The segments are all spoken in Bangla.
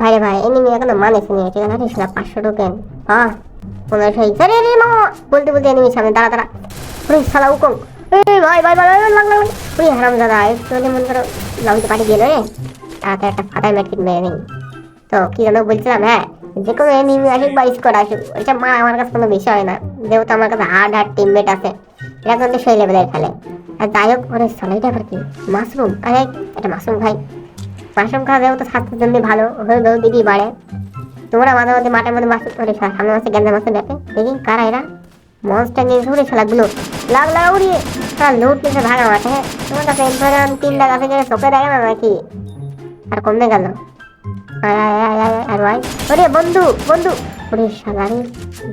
ভাই রে ভাই এনিমি এখনও মানে শুনি ঠিক আছে রে শালা পাঁচশো টোকেন হ্যাঁ পনেরোশো ইচ্ছা রে মামা বলতে বলতে এনিমি সামনে দাঁড়া দাঁড়া। ওরে শালা উকং এই ভাই ভাই ভাই ভাই, লাগ লাগ। ওরে হারাম দাদা একটু মনে করো লাউতে পাঠিয়ে গেল রে তাড়াতাড়ি একটা ফাটাই ম্যাট্রিক মেরে নেই। তো কি যেন বলছিলাম হ্যাঁ যে কোনো এনিমি আসুক বা স্কোয়াড আসুক ওইটা মা আমার কাছে কোনো বিষয় হয় না। যেহেতু আমার কাছে হার্ড হার্ড টিমমেট আছে এরা কিন্তু সেই লেভেলের খেলে। আর যাই হোক ওরে শালা এটা আবার কি? মাশরুম? আরে এটা মাশরুম খাই মাশরুম খাওয়া যেহেতু স্বাস্থ্যের জন্য ভালো। হয়ে দিদি বাড়ে তোমরা মাঝে মাঝে মাঠের মধ্যে মাছ করে সামনে মাসে গেন্দা মাছে দেখে দেখি কারা এরা? মনস্টার নিয়ে ঘুরে খেলাগুলো। লাগ লাগা উড়িয়ে তার লুট নিচে ভাঙা মাঠে। তোমার কাছে এমন তিনটা গাছে গেলে চোখে দেখে না নাকি? আর কমে গেল। আর ভাই। ওরে বন্ধু বন্ধু। ওরে শালা রে।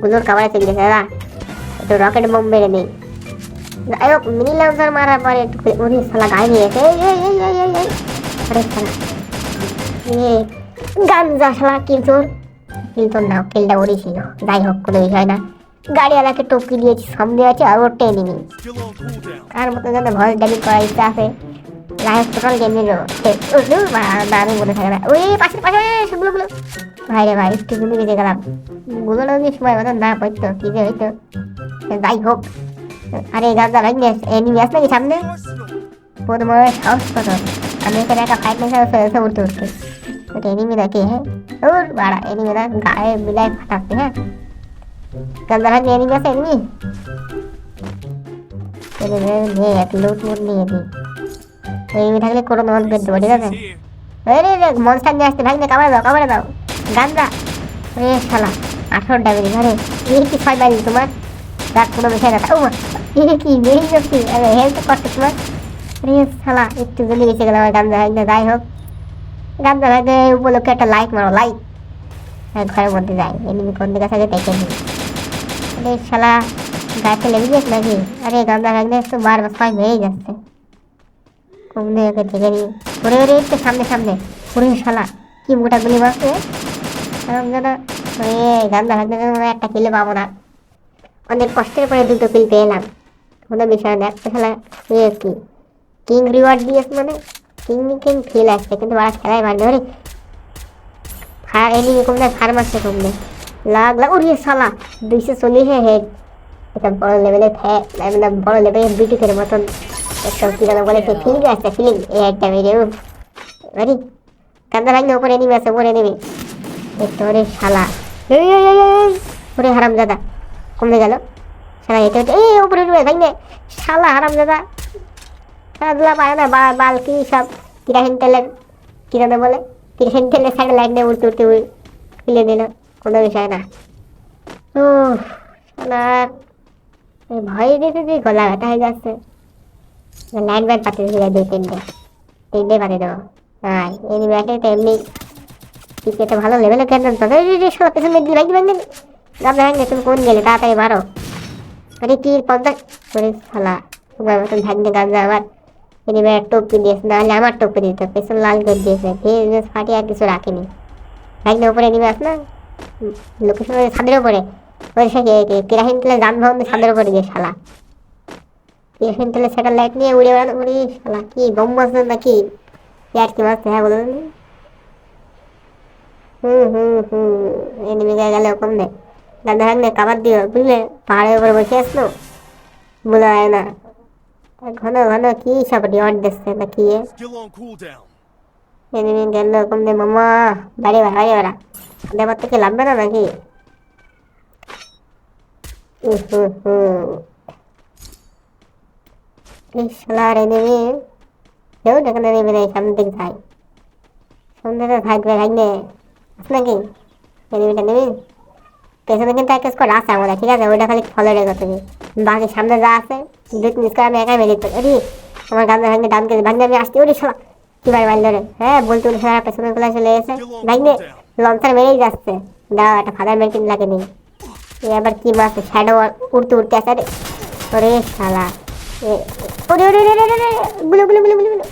গুলোর কাবারে চলে গেছে দাদা। একটু রকেট বোম মেরে নেই যাই হোক, মিনি লাউন্সার মারার পরে ওরে শালা গায়ে নিয়ে এসে এই এই এই এই এই। আরে শালা। গাঞ্জা শালা কিল তোর কিল তোর নাও কিলটা ওরই ছিল। যাই হোক কোনো বিষয় না গাড়িওয়ালাকে টপকি দিয়েছি সামনে আছে আর ওর টেনে নিই. আর মতো যাতে ভয়েস ডেলিট করার ইচ্ছা আছে। লাইফ টোটাল গেম নিল। দারুণ বলে থাকে না। ওই পাশে পাশে সেগুলো গুলো ভাই রে ভাই একটু জমি বেঁচে গেলাম। গুলো যদি সময় মতো না পড়তো কি যে হইতো। যাই হোক। আরে গাছটা ভাই এনিমি আসছে নাকি সামনে? প্রথমে সাহস কত? আমি এখানে একটা ফাইট মেশে উঠতে উঠতে ওটা এনিমি নাকি হ্যাঁ ওর বাড়া এনিমি না গায়ে বিলাই ফাটাচ্ছে হ্যাঁ গাছটা ভাই এনিমি নজ বের দেবো ঠিক আছে. আরে রে মনস্টার নিয়ে আসতে ভাগনে দাও কামড়ে দাও গান্দা এ শালা আঠারো ডাবেরি এই কি ছয় বাইল তোমার কোনো বিষয় না ও এ কি মেরি যাচ্ছি হেলথ করতে তোমার আরে শালা একটু জলদি বেঁচে গেলাম আমার গান্দা যাই হোক গান্দা ভাগনে উপলক্ষে একটা লাইক মারো লাইক হ্যাঁ ঘরের মধ্যে যাই এনিমি কোন দিকে থাকে দেখে নিই আরে শালা গাছে লেগে গেছে নাকি? আরে গান্দা ভাগনে তো বারবার ছয় মেরেই যাচ্ছে। কমনে ওকে দেখে নিই ওরে ওরে একটু সামনে সামনে। ওরে শালা, কি মোটা গুলি মারছে? কারণ যেন ওরে গান্দা ভাগনে একটা কিলো পাবো না। অনেক কষ্টের পরে দুটো কিল পেলাম। কোনো বিষয় না, একটা খেলা এ কি কিং রিওয়ার্ড দিয়েছে মানে? কিং ফিল আসছে, কিন্তু ওরা খেলায় মারবে ওরে ফায়ার এনিমি কমলে ফার্ম আসছে কমলে লাগ লাগ ওরে শালা, দুইশো চল্লিশে হেড এটা বড় লেভেলের ফ্যা মানে বড় লেভেলের বিটিকের মতন। একটা কি বলে, সে ফিলিং আসছে ফিলিং এই একটা মেরে উফ কান্দা ভাঙলে উপরে এনিমি আছে উপরে এনিমি দেখতে ওরে শালা। ওরে হারাম দাদা কমে গেল। শালা এটা এই উঠবে ভাঙলে শালা হারাম দাদা খেলাধুলা পারে না, বা- বাল কি সব কিরাসিন তেলের কি যেন বলে? কিরাসিন তেলের সাইডে লাইট দিয়ে উঠতে উঠতে খুলে দিল, কোনো বিষয় না। ও এই ভয় দিতে যে গলা ব্যথা হয়ে যাচ্ছে। লাইট ব্যাট পাঠিয়ে দিলে দুই, তিনটে। তিনটে পাঠিয়ে দেবো। হ্যাঁ এই ব্যাটে তো এমনি ক্রিকেটে ভালো লেভেলে খেলতেন তো এই যে সব পেছনে দিল ভাই ভাই গাব ভাঙলে তুমি কোন গেলে, তাড়াতাড়ি মারো। আরে কি পঞ্চাশ করে শালা, তোমার মতন ভাগ্যে গাছ আবার তিনি ব্যাট টপকে দিয়েছে নাহলে আমার টপকে দিতে পেছন লাল করে দিয়েছে ভেজ ফাটিয়ে আর কিছু রাখেনি ভাগ্নে উপরে নিবে আস না লোকেশন ছাদের উপরে ওই সে কেরাহিন তেলে যানবাহন ছাদের উপরে গিয়ে শালা কেরাহিন তেলে স্যাটেলাইট নিয়ে উড়ে বেড়ানো উড়ি শালা কি বোম মারছে নাকি ইয়ার কি মারছে হ্যাঁ বলুন হুম হুম হুম এনিমি গায়ে গেলে কম নেই দাদা ভাগ্নে কাবার দিও বুঝলে পাহাড়ের উপরে বসে আসলো বোঝা যায় না ঘন ঘন কি সব রিওয়ার্ড দিচ্ছে না কি এ? Still on cooldown. এনিমি গেল কম দে মামা। বাড়ি বাড়ি ওরা দেবার থেকে লাগবে না নাকি। এই শালার এনিমি কেউ যেখানে নেবে নেই সামনে দিকে যাই। সামনে তো থাকবে থাকবে নাকি? এনিমিটা নেবি পেছনে কিন্তু একটা স্কোয়াড আছে আমাদের ঠিক আছে? ওইটা খালি ফলো রেখো তুমি। বাকি সামনে যা আছে দুই তিন স্কোয়াড আমি একাই মেরে দিতে আরে আমার গান ভাঙে, ডান কে ভাঙে, আমি আসতে ওরে শালা। কি ভাই মাইল ধরে হ্যাঁ বলতে উনি সারা পেছনে গুলা চলে এসে ভাঙে লঞ্চার মেরেই যাচ্ছে। দাও একটা ফাদার মেরকিন লাগে নেই। এ আবার কি মারছে? শ্যাডো উড়তে উড়তে আসে রে ওরে শালা। ওরে ওরে ওরে ওরে গুলো গুলো গুলো গুলো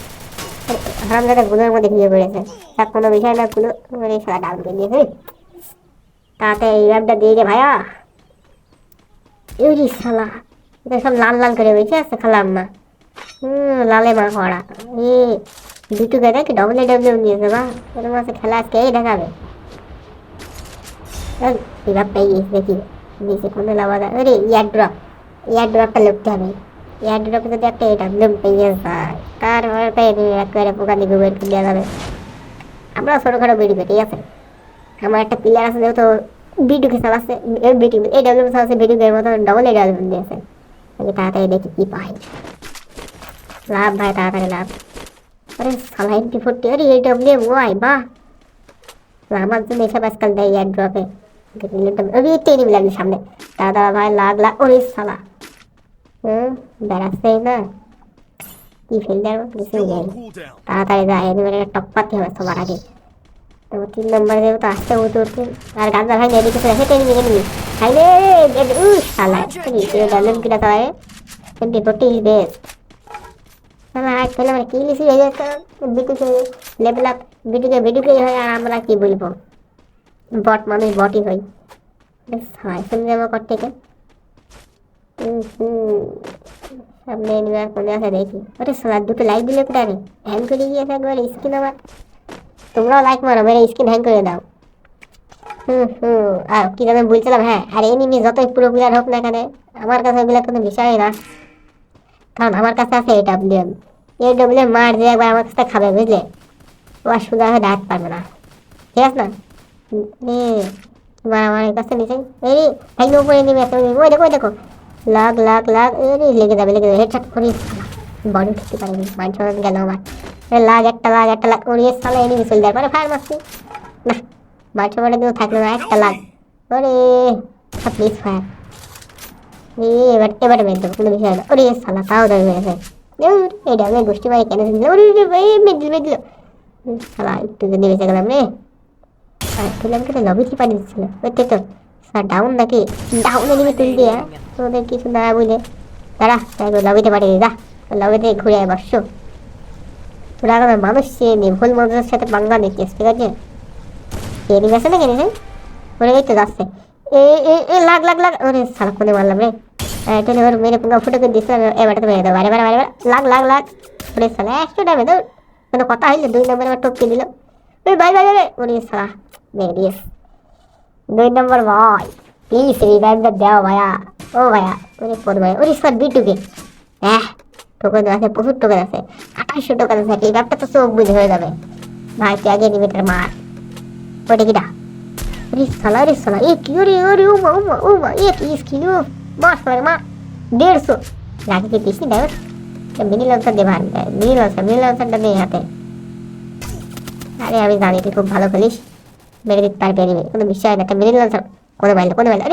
হারাম দাদা গুলোর মধ্যে ঘিরে পড়েছে। তার কোনো বিষয় না, গুলো, ওরে শালা ডাউন করে দিয়েছে তাতে এই র্যাপটা দিয়ে দে ভাইয়া। ইউরি শালা। সব লাল লাল করে বেঁচে আছে খালাম না হুম লালে মা করা এ, দুটো গাদা কি ডবল ডবল নিয়েছে বা এরকম আছে খেলা আজকে এই দেখাবে। এবার পেয়ে গেছি দেখি নিচে কোনো লাভা আরে ইয়ার ড্রপ ইয়ার ড্রপটা লুকতে হবে। ইয়ার ড্রপে যদি একটা এটা লুম পেয়ে যায় তারপরে পেয়ে দিবি একবারে পোকা দিকে বের করে দেওয়া যাবে। আমরা ছোটোখাটো বেরিবে ঠিক আছে? আমার একটা প্লেয়ার আছে, যেহেতু বিটুকে চালাচ্ছে বিটু এই ডাব্লিউ চালাচ্ছে বিটুকের মতো ডবল এই ডাব্লিউ দিয়েছে। আমি তাড়াতাড়ি দেখি কি পাই। লাভ ভাই তাড়াতাড়ি লাভ। আরে সালা এমপি ফোরটি আরে এই ডাব্লিউ ওয়াই বাহ। আমার জন্য এসব আজকাল দেয় ইয়ার ড্রপে আমি টেনে লাগবে সামনে। দাদা ভাই লাগ লাগ। ওরে সালা হুম বেড়াচ্ছেই না। কি ফিল্ডার কিছু নেই. তাড়াতাড়ি যায় এনিমের টপ্পাতে হবে সবার আগে। তো তিন নম্বর তো আসতে উঠতে উঠতে আর গাছটা ভাই এদিকে চলে হেঁটে নিবি। নিবি খাই রে উ শালা ডালেন কিনা তাই কিন্তু ফোর্টি ইজ বেস্ট শালা আজ খেলে মানে কি লিসি হয়ে যাচ্ছে বিটুকে লেভেল আপ বিটুকে বিটুকে হয় আর আমরা কি বলব বট মানুষ বটই হই শালা শুনে যাব কর থেকে সামনে নিবার কোনে আছে দেখি আরে সালা দুটো লাইক দিলে কোথায় হ্যাং করে গিয়েছে একবার স্ক্রিন আমার তোমরাও লাইক মারো মেরে স্ক্রিন হ্যাং করে দাও হুম হুম আর কি যেন বলছিলাম হ্যাঁ। আর এনিমি যতই পুরো প্লেয়ার হোক না কেন, আমার কাছে ওগুলো কোনো বিষয় না। কারণ আমার কাছে আছে এই ডাব্লিউ এই ডাব্লিউ মার দিয়ে একবার আমার কাছে খাবে, বুঝলে? ও আর সুদা হয়ে দাঁত পারবে না। ঠিক আছে না? তোমার আমার কাছে নিচে। এই এই উপরে নেমে একটা ওই দেখো ওই দেখো। লাগ লাগ লাগ, এই লেগে যাবে লেগে যাবে। হেডশট করিস বডি ঠিকতে পারেনি। মাইন্ড গেল আমার। লাগ, একটা লাগ একটা লাগ। ওরে সালা এনিমি চলে যায় পরে ফায়ার না। মাইন্ড শট দিও থাকল না, একটা লাগ ওরে প্লিজ ফায়ার এবার এবার মেরে দেবো, কোনো বিষয় না। ওরে সালা তাও ধরে মেরেছে এইটা আমি গোষ্ঠী বাড়ি কেন দিল। ওরে এই মেদিল মেদিল সালা একটু যদি বেঁচে গেলাম রে। আর তুলে আমাকে তো লবিতে পাঠিয়ে দিচ্ছিল ওই তো স্যার ডাউন নাকি? ডাউন এদিকে তুল দিয়ে তোদের কিছু না বুঝে। দাঁড়া, তাই লবিতে পাঠিয়ে যা। লবিতে ঘুরে আয় বসছো তোরা মানুষ চেয়ে নি ভুল মানুষের সাথে বাংলা নিচ্ছিস ঠিক আছে? এদিকে গেছে না কেন ওরে এই তো যাচ্ছে। এ এ লাগ লাগ লাগ। ওরে সালা কোনে মারলাম রে। এটা এবার মেরে পুঙ্গা ফুটে করে দিচ্ছে এবারে তো মেরে দেবো। বারে বারে লাগ লাগ লাগ। ওরে সালা একশো ডাবে তো কোনো কথা হইল দুই নম্বর আবার টপকে দিল। ওই ভাই ভাই ভাই ওরে সালা মেরে দিয়েস দুই নম্বর ভাই। প্লিজ রিভাইভটা দাও ভাইয়া। ও, ভাইয়া, ওরে পর ভাই। ওরে স্যার বিটুকে হ্যাঁ টোকেন আছে, প্রচুর টোকেন আছে। আঠাশশো টোকেন আছে। ব্যাপারটা তো চোখ বুঝে হয়ে যাবে। ভাই, তুই আগে নিমিটার মার। ওটা কিটা আরে সালা রে সালা এ কি রে ওরে ও মা ও মা ও মা এ কি স্কিল ও মার সালা মা দেড়শো লাগে কি পিসি দেখ মিনি লঞ্চার দে ভাই মিনি লঞ্চার মিনি লঞ্চারটা দে হাতে আরে আমি জানি তুই খুব ভালো খেলিস মেরে দিতে পারবি কোনো বিষয় না একটা মিনি লঞ্চার কোনো বাইল কোনো বাইলে